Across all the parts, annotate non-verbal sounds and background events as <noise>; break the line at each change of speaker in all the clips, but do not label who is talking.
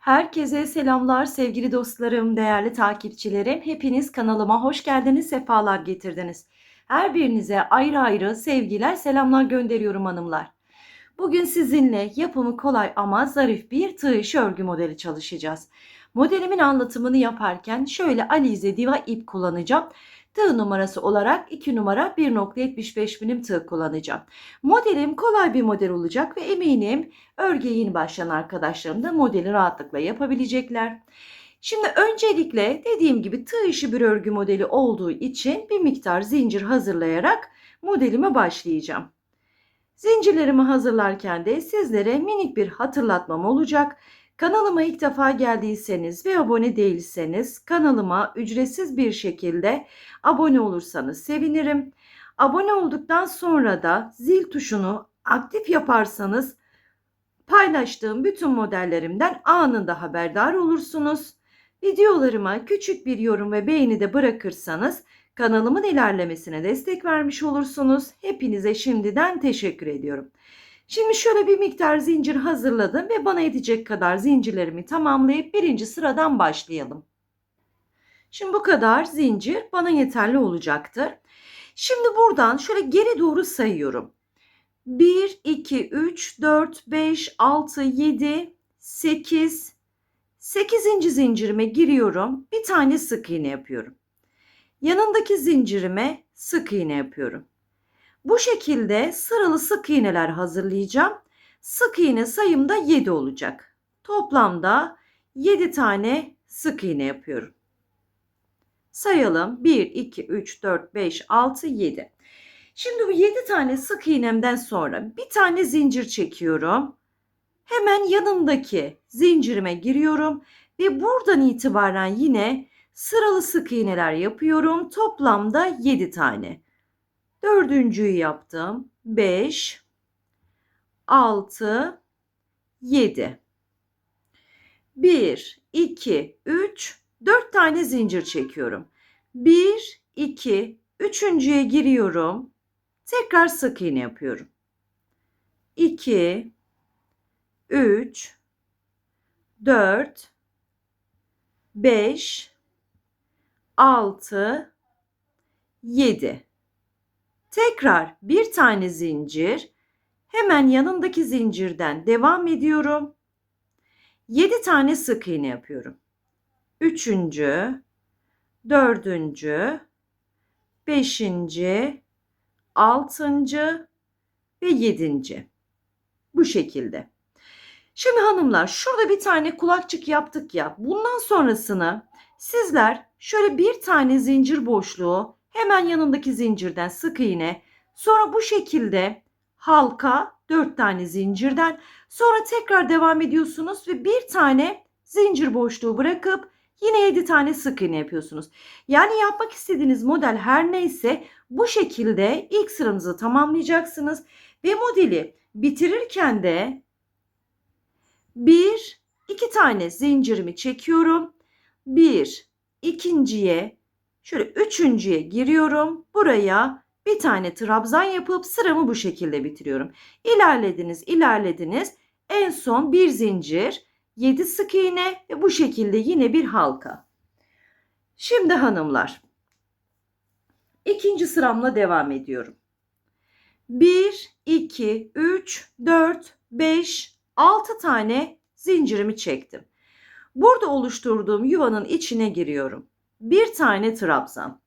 Herkese selamlar sevgili dostlarım, değerli takipçilerim. Hepiniz kanalıma hoş geldiniz, sefalar getirdiniz. Her birinize ayrı ayrı sevgiler, selamlar gönderiyorum hanımlar. Bugün sizinle yapımı kolay ama zarif bir tığ örgü modeli çalışacağız. Modelimin anlatımını yaparken şöyle Alize Diva ip kullanacağım. Tığ numarası olarak 2 numara 1.75 milim tığ kullanacağım. Modelim kolay bir model olacak ve eminim örgüye yeni başlayan arkadaşlarım da modeli rahatlıkla yapabilecekler. Şimdi öncelikle dediğim gibi tığ işi bir örgü modeli olduğu için bir miktar zincir hazırlayarak modelime başlayacağım. Zincirlerimi hazırlarken de sizlere minik bir hatırlatmam olacak. Kanalıma ilk defa geldiyseniz ve abone değilseniz kanalıma ücretsiz bir şekilde abone olursanız sevinirim. Abone olduktan sonra da zil tuşunu aktif yaparsanız paylaştığım bütün modellerimden anında haberdar olursunuz. Videolarıma küçük bir yorum ve beğeni de bırakırsanız kanalımın ilerlemesine destek vermiş olursunuz. Hepinize şimdiden teşekkür ediyorum. Şimdi şöyle bir miktar zincir hazırladım ve bana yetecek kadar zincirlerimi tamamlayıp birinci sıradan başlayalım. Şimdi bu kadar zincir bana yeterli olacaktır. Şimdi buradan şöyle geri doğru sayıyorum. 1, 2, 3, 4, 5, 6, 7, 8, 8. zincirime giriyorum. Bir tane sık iğne yapıyorum. Yanındaki zincirime sık iğne yapıyorum. Bu şekilde sıralı sık iğneler hazırlayacağım. Sık iğne sayım da 7 olacak. Toplamda 7 tane sık iğne yapıyorum. Sayalım. 1, 2, 3, 4, 5, 6, 7. Şimdi bu 7 tane sık iğnemden sonra bir tane zincir çekiyorum. Hemen yanındaki zincirime giriyorum ve buradan itibaren yine sıralı sık iğneler yapıyorum. Toplamda 7 tane. Dördüncüyü yaptım. 5, 6, 7. 1, 2, 3, 4 tane zincir çekiyorum. 1, 2, üçüncüye giriyorum. Tekrar sık iğne yapıyorum. 2, 3, 4, 5, 6, 7. Tekrar bir tane zincir. Hemen yanındaki zincirden devam ediyorum. 7 tane sık iğne yapıyorum. Üçüncü, dördüncü, beşinci, altıncı ve yedinci. Bu şekilde. Şimdi hanımlar şurada bir tane kulakçık yaptık ya. Bundan sonrasını sizler şöyle bir tane zincir boşluğu hemen yanındaki zincirden sık iğne sonra bu şekilde halka dört tane zincirden sonra tekrar devam ediyorsunuz ve bir tane zincir boşluğu bırakıp yine 7 tane sık iğne yapıyorsunuz. Yani yapmak istediğiniz model her neyse bu şekilde ilk sıranızı tamamlayacaksınız ve modeli bitirirken de bir iki tane zincirimi çekiyorum. Bir ikinciye şöyle üçüncüye giriyorum. Buraya bir tane trabzan yapıp sıramı bu şekilde bitiriyorum. İlerlediniz, ilerlediniz. En son bir zincir, 7 sık iğne ve bu şekilde yine bir halka. Şimdi hanımlar, ikinci sıramla devam ediyorum. 1, 2, 3, 4, 5, 6 tane zincirimi çektim. Burada oluşturduğum yuvanın içine giriyorum. Bir tane trabzan.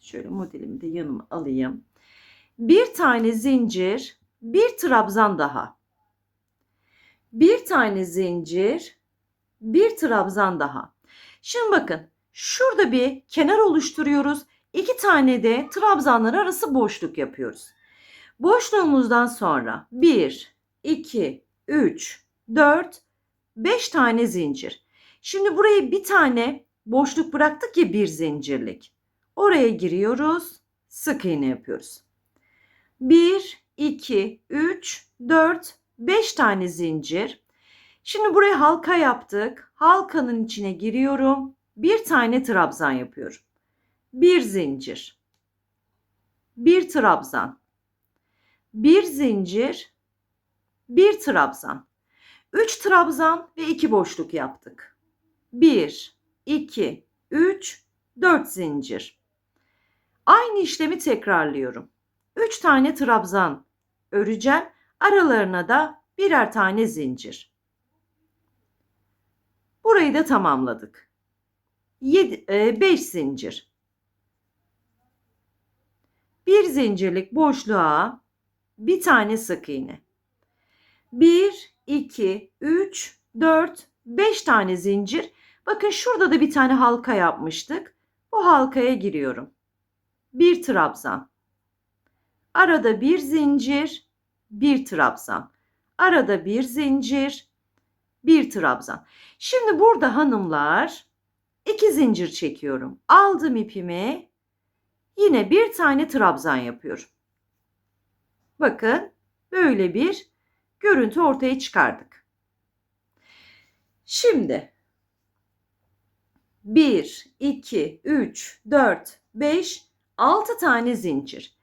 Şöyle modelimi de yanıma alayım. Bir tane zincir, bir trabzan daha. Bir tane zincir, bir trabzan daha. Şimdi bakın şurada bir kenar oluşturuyoruz. İki tane de trabzanlar arası boşluk yapıyoruz. Boşluğumuzdan sonra 1, 2, 3, 4, 5 tane zincir. Şimdi buraya bir tane boşluk bıraktık ya bir zincirlik. Oraya giriyoruz. Sık iğne yapıyoruz. 1, 2, 3, 4, 5 tane zincir. Şimdi buraya halka yaptık. Halkanın içine giriyorum. Bir tane trabzan yapıyorum. Bir zincir. Bir trabzan. Bir zincir. Bir trabzan. 3 trabzan ve 2 boşluk yaptık. 1, 2, 3, 4 zincir. Aynı işlemi tekrarlıyorum. 3 tane trabzan öreceğim. Aralarına da birer tane zincir. Burayı da tamamladık. 5 zincir. Bir zincirlik boşluğa bir tane sık iğne. 1, 2, 3, 4, 5 tane zincir. Bakın şurada da bir tane halka yapmıştık. Bu halkaya giriyorum. Bir trabzan. Arada bir zincir, bir trabzan. Arada bir zincir, bir trabzan. Şimdi burada hanımlar iki zincir çekiyorum. Aldım ipimi. Yine bir tane trabzan yapıyorum. Bakın böyle bir görüntü ortaya çıkardık. Şimdi 1, 2, 3, 4, 5, 6 tane zincir.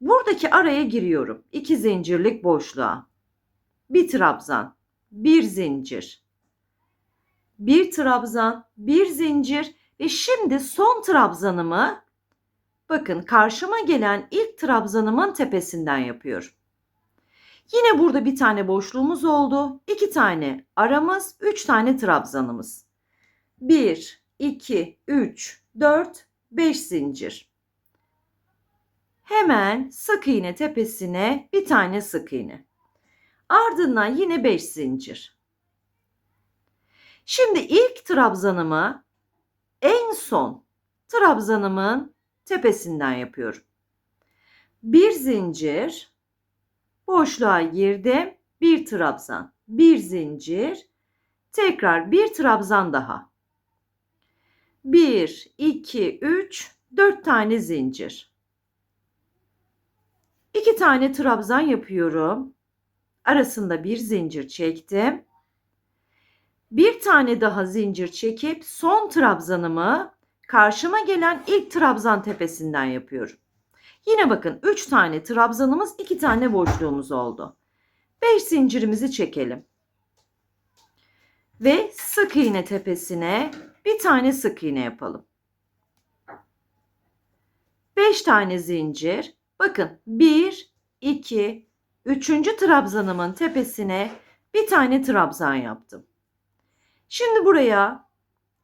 Buradaki araya giriyorum. 2 zincirlik boşluğa. Bir trabzan, bir zincir. Bir trabzan, bir zincir ve şimdi son trabzanımı bakın karşıma gelen ilk trabzanımın tepesinden yapıyorum. Yine burada bir tane boşluğumuz oldu. iki tane aramız, üç tane trabzanımız. 1, 2, 3, 4, 5 zincir. Hemen sık iğne tepesine bir tane sık iğne. Ardından yine 5 zincir. Şimdi ilk trabzanımı en son trabzanımın tepesinden yapıyorum. Bir zincir, boşluğa girdim, bir trabzan, bir zincir, tekrar bir trabzan daha. 1, 2, 3, 4 tane zincir. 2 tane trabzan yapıyorum. Arasında bir zincir çektim. Bir tane daha zincir çekip son trabzanımı karşıma gelen ilk trabzan tepesinden yapıyorum. Yine bakın 3 tane trabzanımız 2 tane boşluğumuz oldu. 5 zincirimizi çekelim. Ve sık iğne tepesine bir tane sık iğne yapalım. 5 tane zincir. Bakın 1, 2, 3. trabzanımın tepesine bir tane trabzan yaptım. Şimdi buraya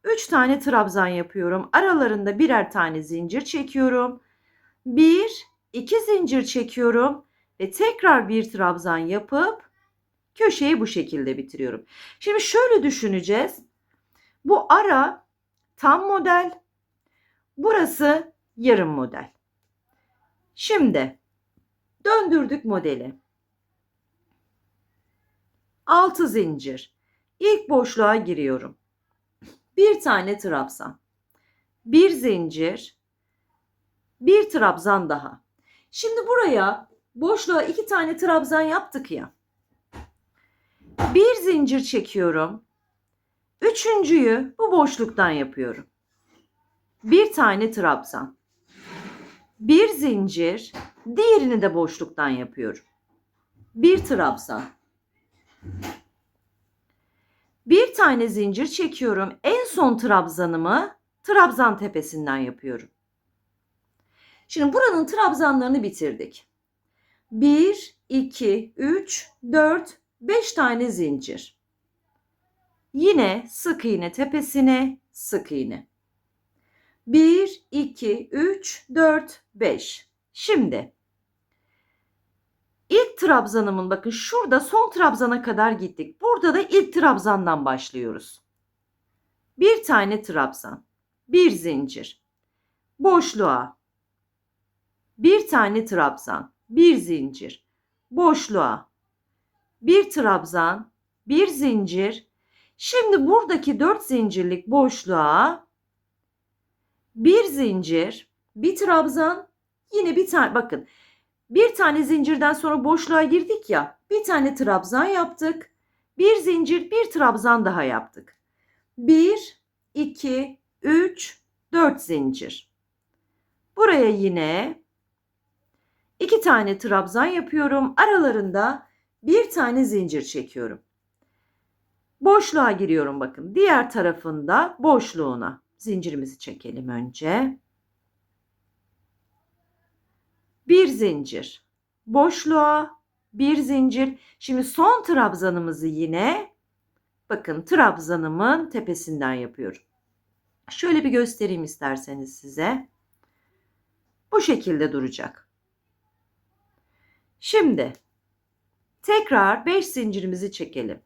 3 tane trabzan yapıyorum. Aralarında birer tane zincir çekiyorum. 1, 2 zincir çekiyorum ve tekrar bir trabzan yapıp köşeyi bu şekilde bitiriyorum. Şimdi şöyle düşüneceğiz. Bu ara tam model, burası yarım model. Şimdi döndürdük modeli. 6 zincir. İlk boşluğa giriyorum. Bir tane trabzan. Bir zincir. Bir trabzan daha. Şimdi buraya boşluğa iki tane trabzan yaptık ya. Bir zincir çekiyorum. Üçüncüyü bu boşluktan yapıyorum. Bir tane trabzan. Bir zincir, diğerini de boşluktan yapıyorum. Bir trabzan. Bir tane zincir çekiyorum. En son trabzanımı trabzan tepesinden yapıyorum. Şimdi buranın trabzanlarını bitirdik. 1, 2, 3, 4, 5 tane zincir. Yine sık iğne tepesine sık iğne. 1, 2, 3, 4, 5. Şimdi ilk trabzanımın bakın şurada son trabzana kadar gittik. Burada da ilk trabzandan başlıyoruz. Bir tane trabzan, bir zincir, boşluğa, bir tane trabzan, bir zincir, boşluğa, bir trabzan, bir zincir. Şimdi buradaki dört zincirlik boşluğa bir zincir, bir trabzan, yine bir tane bakın. Bir tane zincirden sonra boşluğa girdik ya. Bir tane trabzan yaptık. Bir zincir, bir trabzan daha yaptık. 1 2 3 4 zincir. Buraya yine iki tane trabzan yapıyorum. Aralarında bir tane zincir çekiyorum. Boşluğa giriyorum bakın. Diğer tarafında boşluğuna. Zincirimizi çekelim önce. Bir zincir. Boşluğa bir zincir. Şimdi son trabzanımızı yine bakın trabzanımın tepesinden yapıyorum. Şöyle bir göstereyim isterseniz size. Bu şekilde duracak. Şimdi tekrar 5 zincirimizi çekelim.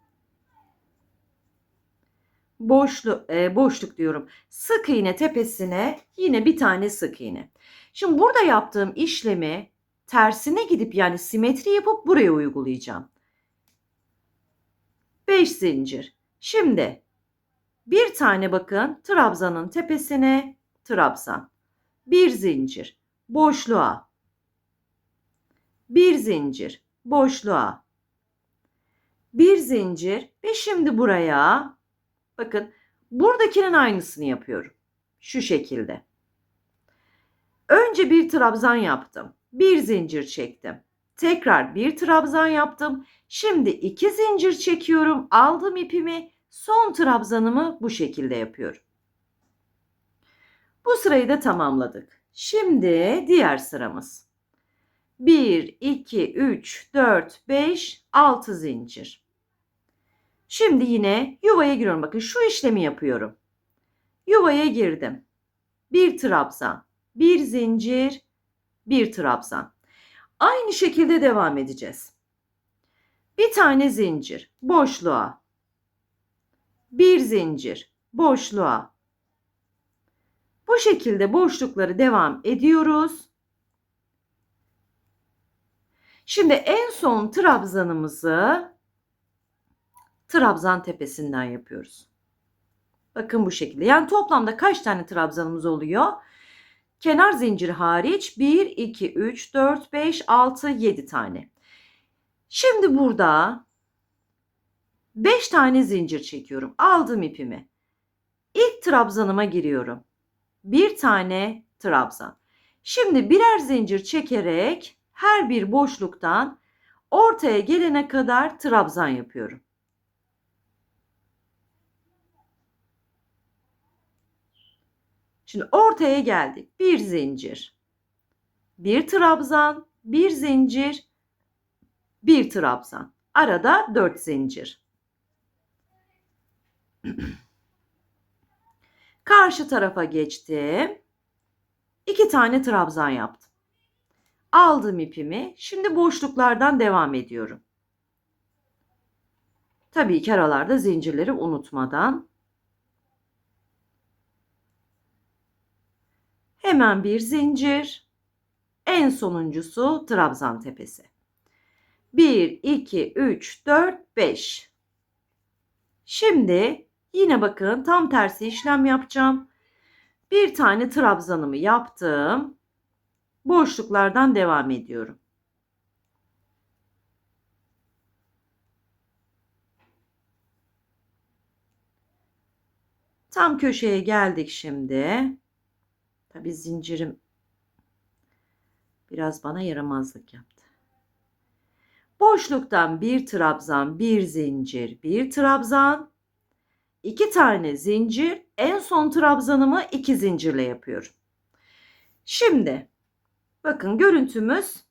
Boşluk, e, boşluk diyorum. Sık iğne tepesine yine bir tane sık iğne. Şimdi burada yaptığım işlemi tersine gidip yani simetri yapıp buraya uygulayacağım. 5 zincir. Şimdi bir tane bakın trabzanın tepesine trabzan. Bir zincir boşluğa. Bir zincir boşluğa. Bir zincir ve şimdi buraya bakın buradakinin aynısını yapıyorum. Şu şekilde. Önce bir trabzan yaptım. Bir zincir çektim. Tekrar bir trabzan yaptım. Şimdi iki zincir çekiyorum. Aldım ipimi. Son trabzanımı bu şekilde yapıyorum. Bu sırayı da tamamladık. Şimdi diğer sıramız. 1, 2, 3, 4, 5, 6 zincir. Şimdi yine yuvaya giriyorum. Bakın şu işlemi yapıyorum. Yuvaya girdim. Bir trabzan, bir zincir, bir trabzan. Aynı şekilde devam edeceğiz. Bir tane zincir boşluğa. Bir zincir boşluğa. Bu şekilde boşlukları devam ediyoruz. Şimdi en son trabzanımızı trabzan tepesinden yapıyoruz. Bakın bu şekilde. Yani toplamda kaç tane trabzanımız oluyor? Kenar zincir hariç 1, 2, 3, 4, 5, 6, 7 tane. Şimdi burada 5 tane zincir çekiyorum. Aldım ipimi. İlk trabzanıma giriyorum. Bir tane trabzan. Şimdi birer zincir çekerek her bir boşluktan ortaya gelene kadar trabzan yapıyorum. Şimdi ortaya geldik. Bir zincir. Bir trabzan, bir zincir, bir trabzan. Arada dört zincir. <clears throat> Karşı tarafa geçtim. İki tane trabzan yaptım. Aldım ipimi. Şimdi boşluklardan devam ediyorum. Tabii ki aralarda zincirleri unutmadan. Hemen bir zincir. En sonuncusu trabzan tepesi. 1, 2, 3, 4, 5. Şimdi yine bakın tam tersi işlem yapacağım. Bir tane trabzanımı yaptım. Boşluklardan devam ediyorum. Tam köşeye geldik şimdi. Tabi zincirim biraz bana yaramazlık yaptı. Boşluktan bir trabzan, bir zincir, bir trabzan, iki tane zincir, en son trabzanımı iki zincirle yapıyorum. Şimdi bakın görüntümüz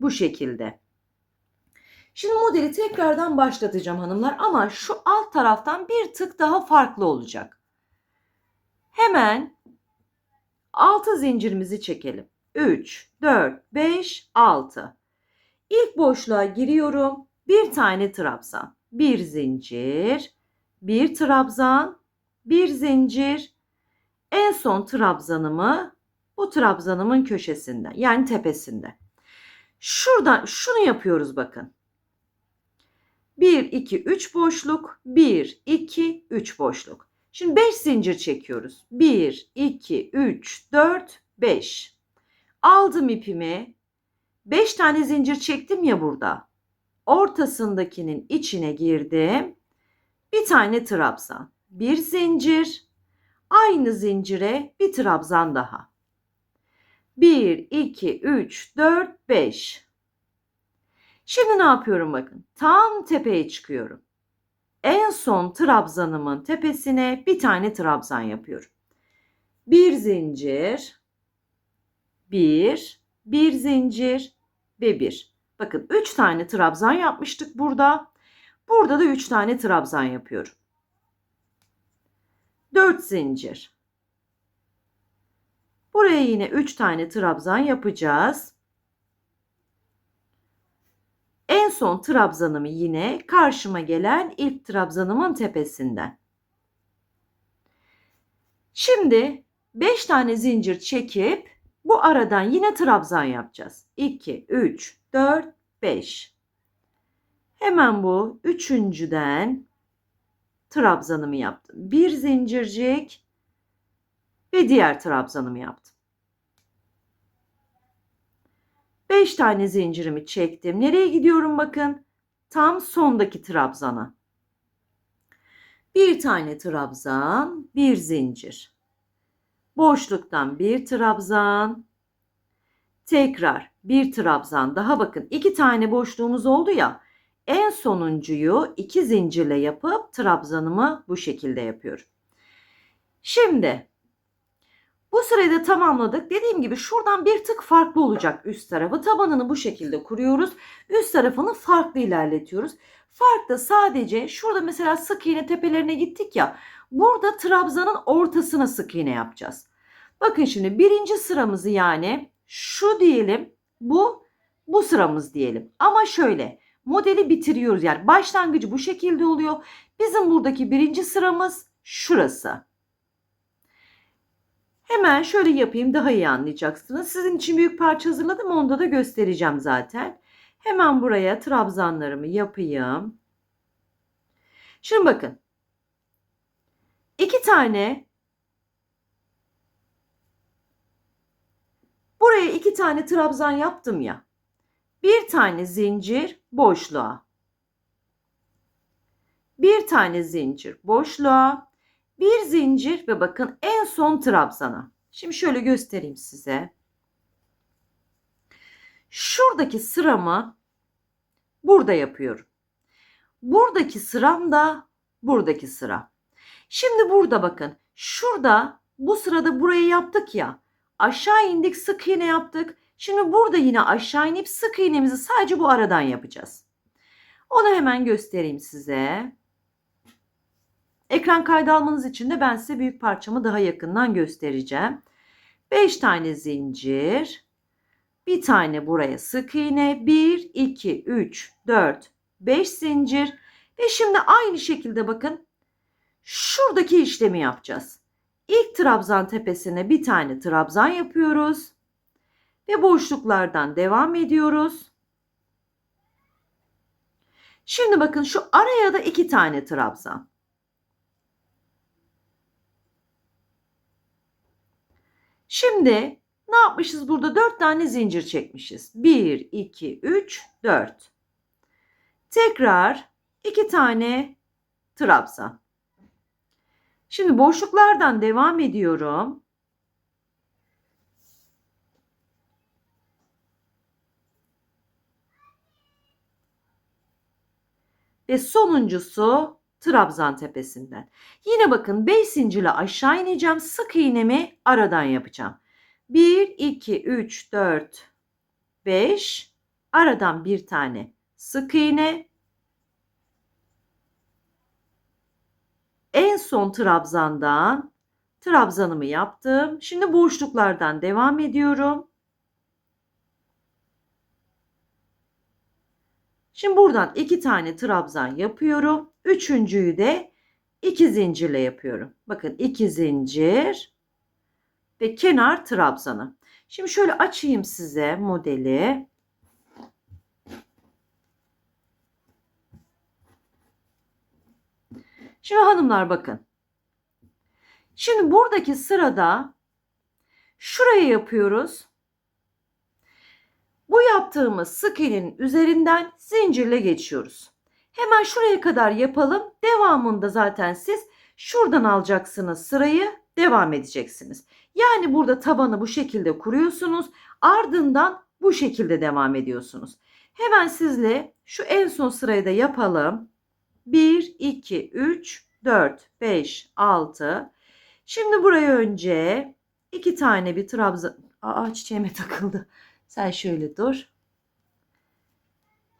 bu şekilde. Şimdi modeli tekrardan başlatacağım hanımlar ama şu alt taraftan bir tık daha farklı olacak. Hemen 6 zincirimizi çekelim. 3, 4, 5, 6. İlk boşluğa giriyorum. Bir tane trabzan. Bir zincir, bir trabzan, bir zincir. En son trabzanımı bu trabzanımın köşesinde yani tepesinde. Şuradan şunu yapıyoruz bakın. 1, 2, 3 boşluk. 1, 2, 3 boşluk. Şimdi 5 zincir çekiyoruz. 1, 2, 3, 4, 5. Aldım ipimi. 5 tane zincir çektim ya burada. Ortasındakinin içine girdim. Bir tane trabzan. Bir zincir. Aynı zincire bir trabzan daha. 1, 2, 3, 4, 5. Şimdi ne yapıyorum bakın. Tam tepeye çıkıyorum. En son trabzanımın tepesine bir tane trabzan yapıyorum. Bir zincir, bir, bir zincir ve bir. Bakın üç tane trabzan yapmıştık burada. Burada da üç tane trabzan yapıyorum. Dört zincir. Buraya yine üç tane trabzan yapacağız. En son trabzanımı yine karşıma gelen ilk trabzanımın tepesinden. Şimdi 5 tane zincir çekip bu aradan yine trabzan yapacağız. 2, 3, 4, 5. Hemen bu üçüncüden trabzanımı yaptım. Bir zincircik ve diğer trabzanımı yaptım. 5 tane zincirimi çektim. Nereye gidiyorum bakın? Tam sondaki trabzana. Bir tane trabzan, bir zincir. Boşluktan bir trabzan. Tekrar bir trabzan daha bakın. iki tane boşluğumuz oldu ya. En sonuncuyu iki zincirle yapıp trabzanımı bu şekilde yapıyorum. Şimdi bu sırayı da tamamladık. Dediğim gibi şuradan bir tık farklı olacak üst tarafı. Tabanını bu şekilde kuruyoruz. Üst tarafını farklı ilerletiyoruz. Fark da sadece şurada mesela sık iğne tepelerine gittik ya. Burada trabzanın ortasına sık iğne yapacağız. Bakın şimdi birinci sıramızı yani şu diyelim bu bu sıramız diyelim. Ama şöyle modeli bitiriyoruz yani başlangıcı bu şekilde oluyor. Bizim buradaki birinci sıramız şurası. Hemen şöyle yapayım daha iyi anlayacaksınız. Sizin için büyük parça hazırladım onda da göstereceğim zaten. Hemen buraya trabzanlarımı yapayım. Şimdi bakın. İki tane Buraya iki tane trabzan yaptım ya. Bir tane zincir boşluğa. Bir tane zincir boşluğa. Bir zincir ve bakın en son trabzana. Şimdi şöyle göstereyim size. Şuradaki sıramı burada yapıyorum. Buradaki sıram da buradaki sıra. Şimdi burada bakın. Şurada bu sırada burayı yaptık ya. Aşağı indik sık iğne yaptık. Şimdi burada yine aşağı inip sık iğnemizi sadece bu aradan yapacağız. Onu hemen göstereyim size. Ekran kaydı almanız için de ben size büyük parçamı daha yakından göstereceğim. 5 tane zincir. Bir tane buraya sık iğne. 1, 2, 3, 4, 5 zincir. Ve şimdi aynı şekilde bakın. Şuradaki işlemi yapacağız. İlk trabzan tepesine bir tane trabzan yapıyoruz. Ve boşluklardan devam ediyoruz. Şimdi bakın şu araya da iki tane trabzan. Şimdi ne yapmışız burada? 4 tane zincir çekmişiz. 1, 2, 3, 4. Tekrar 2 tane trabzan. Şimdi boşluklardan devam ediyorum. Ve sonuncusu trabzan tepesinden. Yine bakın 5 zincirle aşağı ineceğim. Sık iğnemi aradan yapacağım. 1, 2, 3, 4, 5. Aradan bir tane sık iğne. En son trabzandan trabzanımı yaptım. Şimdi boşluklardan devam ediyorum. Şimdi buradan iki tane trabzan yapıyorum. Üçüncüyü de iki zincirle yapıyorum. Bakın iki zincir ve kenar trabzanı. Şimdi şöyle açayım size modeli. Şimdi hanımlar bakın. Şimdi buradaki sırada şuraya yapıyoruz. Bu yaptığımız sık iğnenin üzerinden zincirle geçiyoruz. Hemen şuraya kadar yapalım. Devamında zaten siz şuradan alacaksınız sırayı, devam edeceksiniz. Yani burada tabanı bu şekilde kuruyorsunuz. Ardından bu şekilde devam ediyorsunuz. Hemen sizle şu en son sırayı da yapalım. 1, 2, 3, 4, 5, 6. Şimdi buraya önce iki tane bir trabzan... Aa çiçeğime <laughs> takıldı. Sen şöyle dur.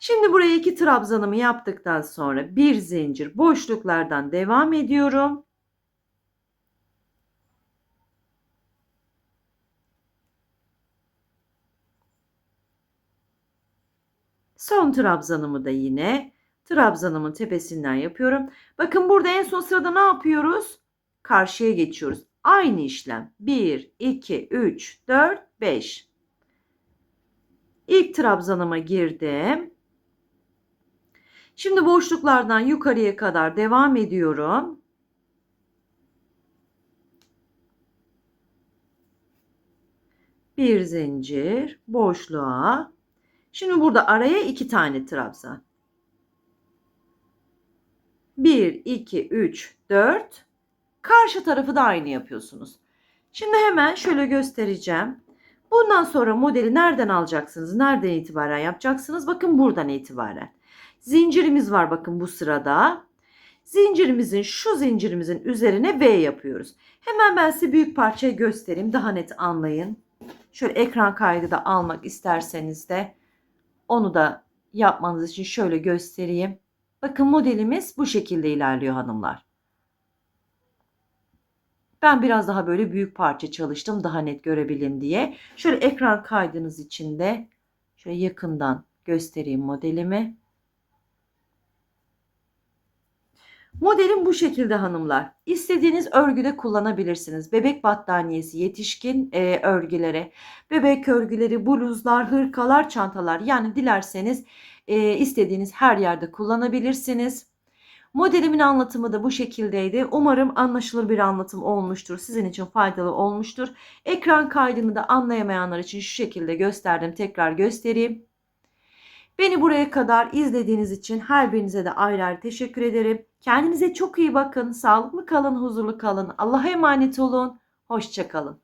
Şimdi buraya iki trabzanımı yaptıktan sonra bir zincir boşluklardan devam ediyorum. Son trabzanımı da yine trabzanımın tepesinden yapıyorum. Bakın burada en son sırada ne yapıyoruz? Karşıya geçiyoruz. Aynı işlem. 1, 2, 3, 4, 5. İlk trabzanıma girdim. Şimdi boşluklardan yukarıya kadar devam ediyorum. Bir zincir boşluğa. Şimdi burada araya iki tane trabzan. 1, 2, 3, 4. Karşı tarafı da aynı yapıyorsunuz. Şimdi hemen şöyle göstereceğim. Bundan sonra modeli nereden alacaksınız? Nereden itibaren yapacaksınız? Bakın buradan itibaren. Zincirimiz var bakın bu sırada. Zincirimizin şu zincirimizin üzerine V yapıyoruz. Hemen ben size büyük parçayı göstereyim. Daha net anlayın. Şöyle ekran kaydı da almak isterseniz de onu da yapmanız için şöyle göstereyim. Bakın modelimiz bu şekilde ilerliyor hanımlar. Ben biraz daha böyle büyük parça çalıştım daha net görebilin diye. Şöyle ekran kaydınız için de şöyle yakından göstereyim modelimi. Modelim bu şekilde hanımlar. İstediğiniz örgüde kullanabilirsiniz. Bebek battaniyesi, yetişkin e, örgülere, bebek örgüleri, bluzlar, hırkalar, çantalar. Yani dilerseniz e, istediğiniz her yerde kullanabilirsiniz. Modelimin anlatımı da bu şekildeydi. Umarım anlaşılır bir anlatım olmuştur. Sizin için faydalı olmuştur. Ekran kaydını da anlayamayanlar için şu şekilde gösterdim. Tekrar göstereyim. Beni buraya kadar izlediğiniz için her birinize de ayrı ayrı teşekkür ederim. Kendinize çok iyi bakın. Sağlıklı kalın, huzurlu kalın. Allah'a emanet olun. Hoşçakalın.